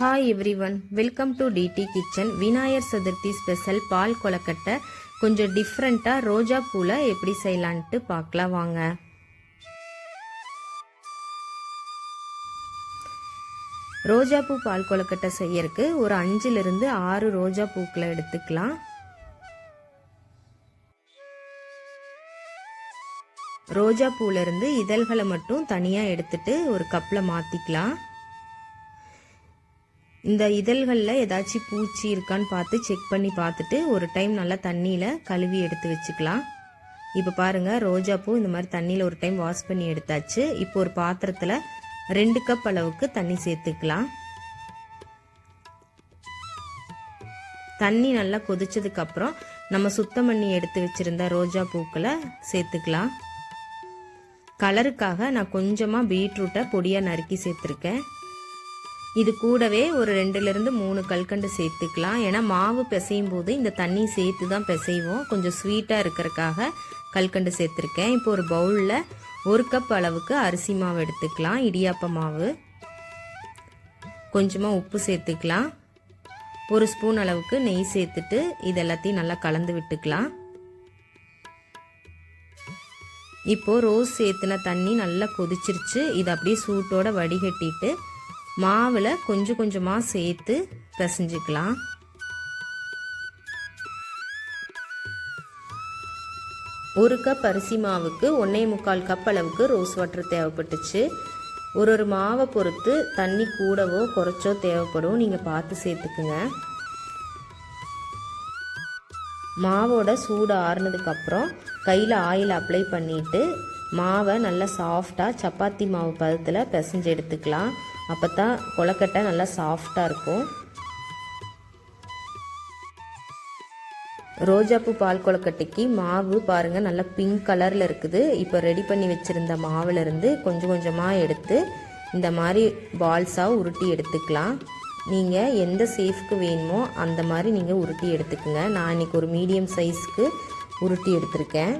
Hi everyone welcome to DD kitchen Vinayagar Chaturthi special பால் கொலக்கட்டை கொஞ்சம் டிஃப்ரெண்ட்டாக ரோஜா பூவில் எப்படி செய்யலான்ட்டு பார்க்கலாம் வாங்க. ரோஜா பூ பால் கொலக்கட்டை செய்யறதுக்கு ஒரு அஞ்சுலேருந்து ஆறு ரோஜா பூக்களை எடுத்துக்கலாம். ரோஜா பூலேருந்து இதழ்களை மட்டும் தனியாக எடுத்துட்டு ஒரு கப்பில் மாற்றிக்கலாம் இந்த இதழ்களில் ஏதாச்சும் பூச்சி இருக்கான்னு பார்த்து செக் பண்ணி பார்த்துட்டு ஒரு டைம் நல்லா தண்ணியில் கழுவி எடுத்து வச்சுக்கலாம். இப்போ பாருங்கள் ரோஜாப்பூ இந்த மாதிரி தண்ணியில் ஒரு டைம் வாஷ் பண்ணி எடுத்தாச்சு. இப்போ ஒரு பாத்திரத்தில் ரெண்டு கப் அளவுக்கு தண்ணி சேர்த்துக்கலாம். தண்ணி நல்லா கொதிச்சதுக்கப்புறம் நம்ம சுத்தம் பண்ணி எடுத்து வச்சுருந்த ரோஜா பூக்களை சேர்த்துக்கலாம். கலருக்காக நான் கொஞ்சமாக பீட்ரூட்டை பொடியாக நறுக்கி சேர்த்துருக்கேன். இது கூடவே ஒரு ரெண்டுலேருந்து மூணு கல்கண்டு சேர்த்துக்கலாம். ஏன்னா மாவு பிசையும் போது இந்த தண்ணி சேர்த்து தான் பிசைவோம். கொஞ்சம் ஸ்வீட்டாக இருக்கிறக்காக கல்கண்டு சேர்த்துருக்கேன். இப்போ ஒரு பவுலில் ஒரு கப் அளவுக்கு அரிசி மாவு எடுத்துக்கலாம். இடியாப்ப மாவு. கொஞ்சமாக உப்பு சேர்த்துக்கலாம். ஒரு ஸ்பூன் அளவுக்கு நெய் சேர்த்துட்டு இது எல்லாத்தையும் நல்லா கலந்து விட்டுக்கலாம். இப்போது ரோஸ் சேர்த்துன தண்ணி நல்லா கொதிச்சிருச்சு. இதை அப்படியே சூட்டோட வடிகட்டிட்டு மாவில் கொஞ்சம் கொஞ்சமாக சேர்த்து பிசைஞ்சிக்கலாம். ஒரு கப் அரிசி மாவுக்கு ஒன்றே முக்கால் கப் அளவுக்கு ரோஸ் வாட்டர் தேவைப்பட்டுச்சு. ஒரு ஒரு மாவை பொறுத்து தண்ணி கூடவோ குறைச்சோ தேவைப்படும். நீங்கள் பார்த்து சேர்த்துக்குங்க. மாவோட சூடு ஆறுனதுக்கப்புறம் கையில் ஆயில் அப்ளை பண்ணிவிட்டு மாவை நல்லா சாஃப்டாக சப்பாத்தி மாவு பதத்தில் பிசைஞ்சு எடுத்துக்கலாம். அப்போ தான் கொலக்கட்டை நல்லா சாஃப்டாக இருக்கும். ரோஜாப்பூ பால் கொலக்கட்டைக்கு மாவு பாருங்கள் நல்லா பிங்க் கலரில் இருக்குது. இப்போ ரெடி பண்ணி வச்சுருந்த மாவுலேருந்து கொஞ்சம் கொஞ்சமாக எடுத்து இந்த மாதிரி பால்ஸாக உருட்டி எடுத்துக்கலாம். நீங்கள் எந்த சேஃப்க்கு வேணுமோ அந்த மாதிரி நீங்கள் உருட்டி எடுத்துக்கோங்க. நான் இன்றைக்கி ஒரு மீடியம் சைஸ்க்கு உருட்டி எடுத்திருக்கேன்.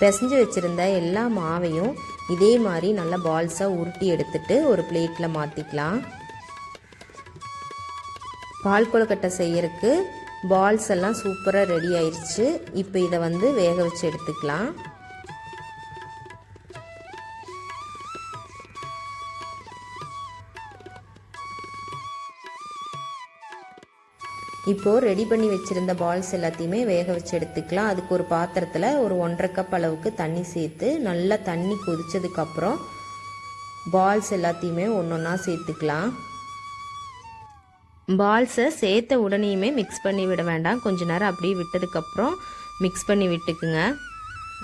பிசைஞ்சு வச்சுருந்த எல்லா மாவையும் இதே மாதிரி நல்லா பால்ஸாக உருட்டி எடுத்துட்டு ஒரு பிளேட்டில் மாற்றிக்கலாம் பால் கொழுக்கட்டை செய்யறதுக்கு பால்ஸ் எல்லாம் சூப்பராக ரெடி ஆயிடுச்சு இப்போ இதை வந்து வேக வச்சு எடுத்துக்கலாம். இப்போது ரெடி பண்ணி வச்சுருந்த பால்ஸ் எல்லாத்தையுமே வேக வச்சு எடுத்துக்கலாம். அதுக்கு ஒரு பாத்திரத்தில் ஒரு ஒன்றரை கப் அளவுக்கு தண்ணி சேர்த்து நல்லா தண்ணி கொதித்ததுக்கப்புறம் பால்ஸ் எல்லாத்தையுமே ஒன்று ஒன்றா சேர்த்துக்கலாம் பால்ஸை சேர்த்த உடனேயுமே மிக்ஸ் பண்ணி விட வேண்டாம். கொஞ்ச நேரம் அப்படியே விட்டதுக்கப்புறம் மிக்ஸ் பண்ணி விட்டுக்குங்க.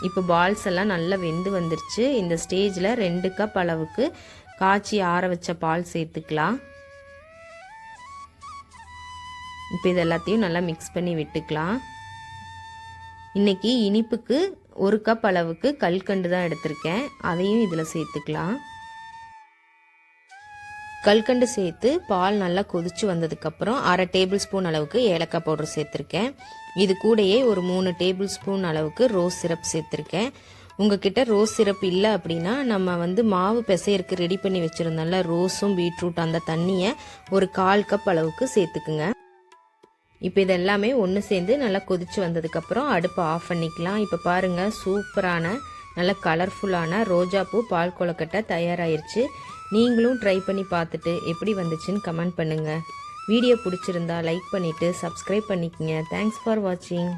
இப்போ பால்ஸ் எல்லாம் நல்லா வெந்து வந்துருச்சு. இந்த ஸ்டேஜில் ரெண்டு கப் அளவுக்கு காய்ச்சி ஆற வச்ச பால் சேர்த்துக்கலாம். இப்போ இது எல்லாத்தையும் நல்லா மிக்ஸ் பண்ணி விட்டுக்கலாம். இன்றைக்கி இனிப்புக்கு ஒரு கப் அளவுக்கு கல்கண்டு தான் எடுத்திருக்கேன். அதையும் இதில் சேர்த்துக்கலாம். கல்கண்டு சேர்த்து பால் நல்லா கொதிச்சு வந்ததுக்கப்புறம் அரை டேபிள் ஸ்பூன் அளவுக்கு ஏலக்காய் பவுடர் சேர்த்துருக்கேன். இது கூடயே ஒரு மூணு டேபிள் ஸ்பூன் அளவுக்கு ரோஸ் சிரப் சேர்த்துருக்கேன். உங்ககிட்ட ரோஸ் சிரப் இல்லை அப்படின்னா நம்ம வந்து மாவு பிசையருக்கு ரெடி பண்ணி வச்சுருந்தோம்ல ரோஸும் பீட்ரூட் அந்த தண்ணியை ஒரு கால் கப் அளவுக்கு சேர்த்துக்குங்க. இப்போ இதெல்லாமே ஒன்று சேர்ந்து நல்லா கொதிச்சு வந்ததுக்கப்புறம் அடுப்பை ஆஃப் பண்ணிக்கலாம். இப்போ பாருங்கள் சூப்பரான நல்ல கலர்ஃபுல்லான ரோஜாப்பூ பால் கொலக்கட்டை தயாராகிருச்சு நீங்களும் ட்ரை பண்ணி பார்த்துட்டு எப்படி வந்துச்சுன்னு கமெண்ட் பண்ணுங்கள் வீடியோ பிடிச்சிருந்தா லைக் பண்ணிவிட்டு சப்ஸ்கிரைப் பண்ணிக்கங்க. தேங்க்ஸ் ஃபார் வாட்சிங்